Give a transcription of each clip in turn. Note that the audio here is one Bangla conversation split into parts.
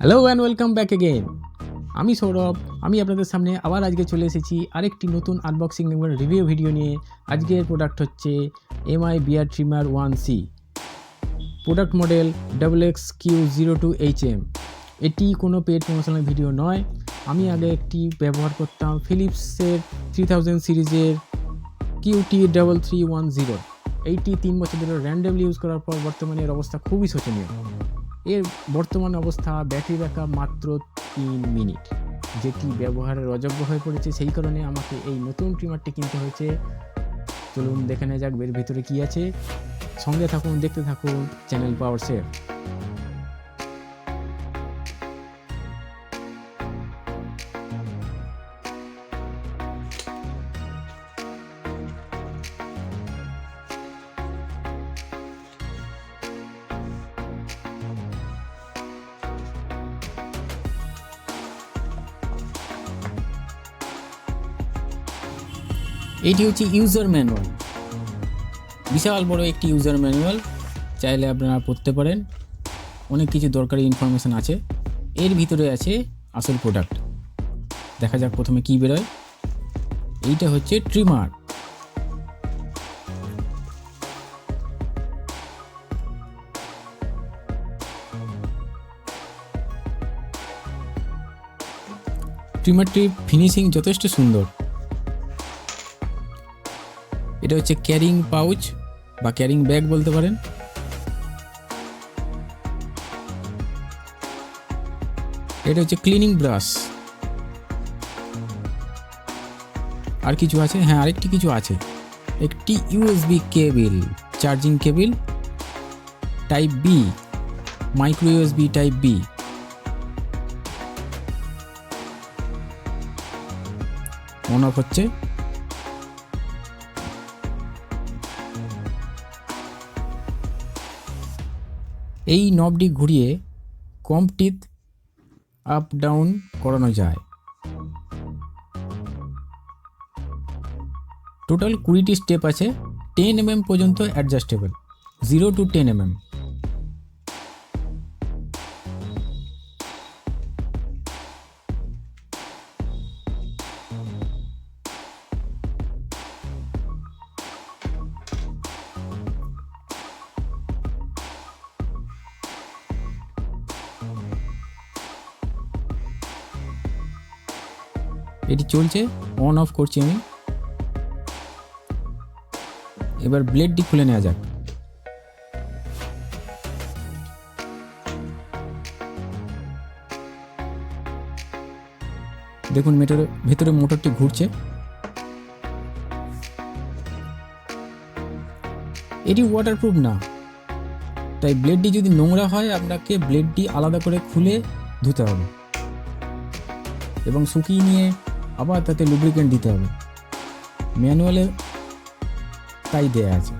Hello and welcome back again আমি সৌরভ, আমি আপনাদের সামনে আবার আজকে চলে এসেছি আরেকটি নতুন আনবক্সিং এবং রিভিউ ভিডিও নিয়ে। আজকের প্রোডাক্ট হচ্ছে Mi beard trimmer one C product model double X Q zero two H M এটি কোনো পেড প্রমোশনাল ভিডিও নয়। আমি আগে একটি ব্যবহার করতাম ফিলিপসের থ্রি থাউজেন্ড সিরিজের QT double three one zero eighty তিন বছর ধরে র্যান্ডামলি ইউজ করার পর বর্তমানে এর অবস্থা খুবই শোচনীয়। এর বর্তমান অবস্থা ব্যাটারি ব্যাকআপ মাত্র তিন মিনিট, যেটি ব্যবহারের অযোগ্য হয়ে পড়েছে। সেই কারণে আমাকে এই নতুন ট্রিমারটি কিনতে হয়েছে। চলুন দেখে নেওয়া যাক এর ভিতরে কী আছে। সঙ্গে থাকুন, দেখতে থাকুন, চ্যানেল পাওয়ার শেয়ার। এটি হচ্ছে ইউজার ম্যানুয়াল বিশাল বড় একটি ইউজার ম্যানুয়াল চাইলে আপনারা পড়তে পারেন। অনেক কিছু দরকারি ইনফরমেশান আছে। এর ভিতরে আছে আসল প্রোডাক্ট দেখা যাক প্রথমে কি বেরোয়। এইটা হচ্ছে ট্রিমার ট্রিমারটির ফিনিশিং যথেষ্ট সুন্দর। এটা হচ্ছে ক্যারিং পাউচ বা ক্যারিং ব্যাগ বলতে পারেন। এটা হচ্ছে ক্লিনিং ব্রাশ। আর কিছু আছে? হ্যাঁ আরেকটি কিছু আছে। একটি USB cable, charging cable, type B, micro USB type B. On off হচ্ছে। এই নবটি ঘুরিয়ে কম্পটিত আপ ডাউন করানো যায়। টোটাল কুড়িটি স্টেপ আছে টেন এম এম পর্যন্ত adjustable zero to ten M এটি চলছে অন অফ করছি আমি। এবার ব্লেডটি খুলে নেওয়া যাক। দেখুন মেটার ভেতরে মোটরটি ঘুরছে। এটি ওয়াটারপ্রুফ না। তাই ব্লেডটি যদি নোংরা হয়, আপনাকে ব্লেডটি আলাদা করে খুলে ধুতে হবে। এবং শুকিয়ে নিয়ে আবার তাতে লুব্রিকেন্ট দিতে হবে। ম্যানুয়ালে তাই দেয়া আছে।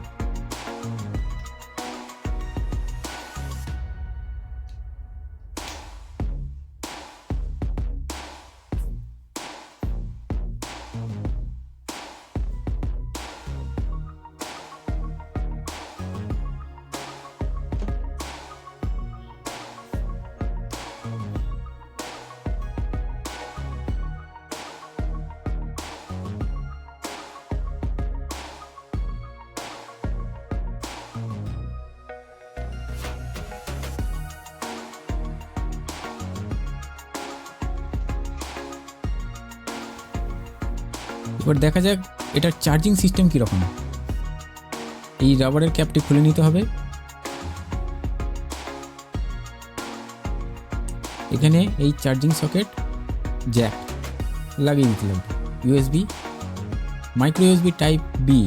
এবার দেখা যাক এটার চার্জিং সিস্টেম কীরকম। এই রাবারের ক্যাপটি খুলে নিতে হবে। এখানে এই চার্জিং সকেট, জ্যাক লাগিয়ে দিতে লাগবে USB, micro USB type B.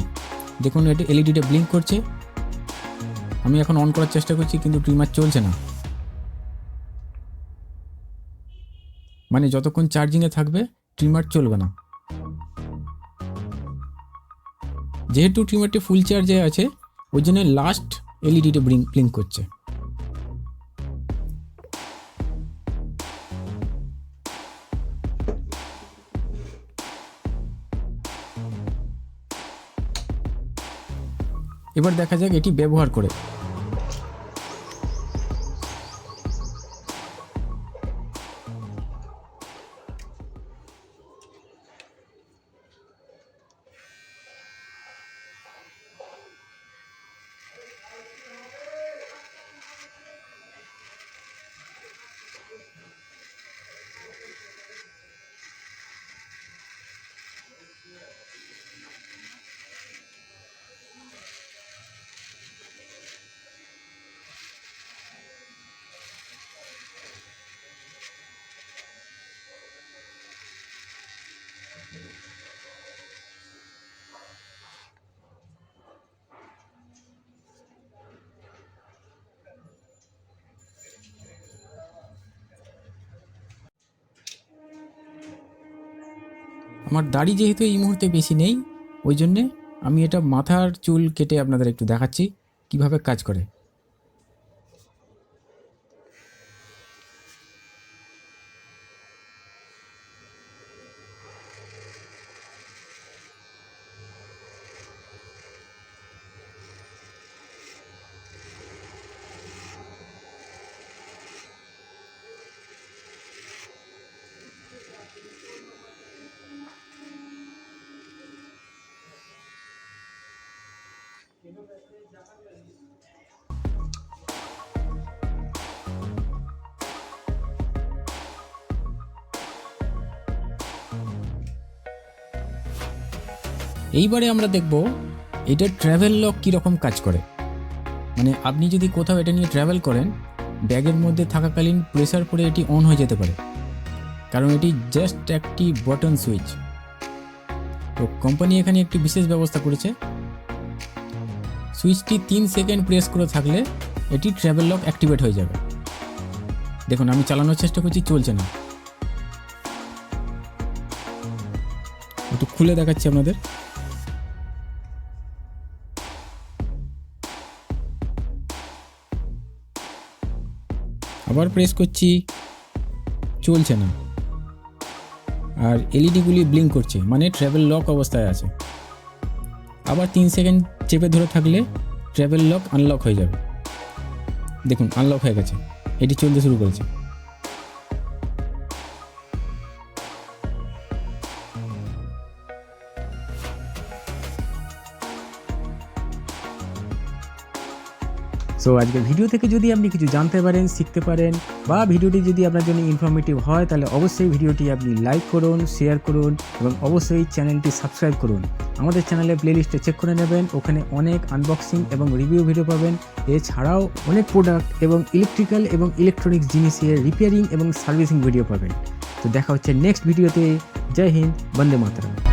দেখুন, এটা এলইডিটা ব্লিঙ্ক করছে। আমি এখন অন করার চেষ্টা করছি, কিন্তু ট্রিমার চলছে না। মানে যতক্ষণ চার্জিংয়ে থাকবে ট্রিমার চলবে না। যেহেতু ট্রিমারটি ফুল চার্জে আছে, ওই জন্য লাস্ট এলইডিটা ব্লিঙ্ক ব্লিঙ্ক করছে। এবার দেখা যাক এটি ব্যবহার করে। আমার দাড়ি যেহেতু এই মুহূর্তে বেশি নেই, ওই জন্যে আমি এটা মাথার চুল কেটে আপনাদের একটু দেখাচ্ছি, কীভাবে কাজ করে। এইবারে আমরা দেখব এটা ট্রাভেল লক কীরকম কাজ করে। মানে আপনি যদি কোথাও এটা নিয়ে ট্রাভেল করেন, ব্যাগের মধ্যে থাকাকালীন প্রেসার পরে এটি অন হয়ে যেতে পারে। কারণ এটি জাস্ট একটি বটন সুইচ তো কোম্পানি এখানে একটি বিশেষ ব্যবস্থা করেছে। সুইচটি তিন সেকেন্ড প্রেস করে থাকলে এটি ট্রাভেল লক অ্যাক্টিভেট হয়ে যাবে। দেখুন, আমি চালানোর চেষ্টা করছি, চলছে না। একটু খুলে দেখাচ্ছি আপনাদের। আবার প্রেস করছি, চলছে না। আর এলইডিগুলি ব্লিঙ্ক করছে মানে ট্রাভেল লক অবস্থায় আছে। আবার তিন সেকেন্ড চেপে ধরে থাকলে ট্রাভেল লক আনলক হয়ে যাবে। দেখুন আনলক হয়ে গেছে। এটি চলতে শুরু করেছে। সো আজকের ভিডিও থেকে যদি আপনি কিছু জানতে পারেন, শিখতে পারেন, বা ভিডিওটি যদি আপনার জন্য ইনফরমেটিভ হয়, তাহলে অবশ্যই ভিডিওটি আপনি লাইক করুন শেয়ার করুন, এবং অবশ্যই চ্যানেলটি সাবস্ক্রাইব করুন। আমাদের চ্যানেলে প্লেলিস্টে চেক করে নেবেন। ওখানে অনেক আনবক্সিং এবং রিভিউ ভিডিও পাবেন। এছাড়াও অনেক প্রোডাক্ট এবং ইলেকট্রিক্যাল এবং ইলেকট্রনিক্স জিনিসের রিপেয়ারিং এবং সার্ভিসিং ভিডিও পাবেন। তো দেখা হচ্ছে নেক্সট ভিডিওতে জয় হিন্দ, বন্দে মাতরম।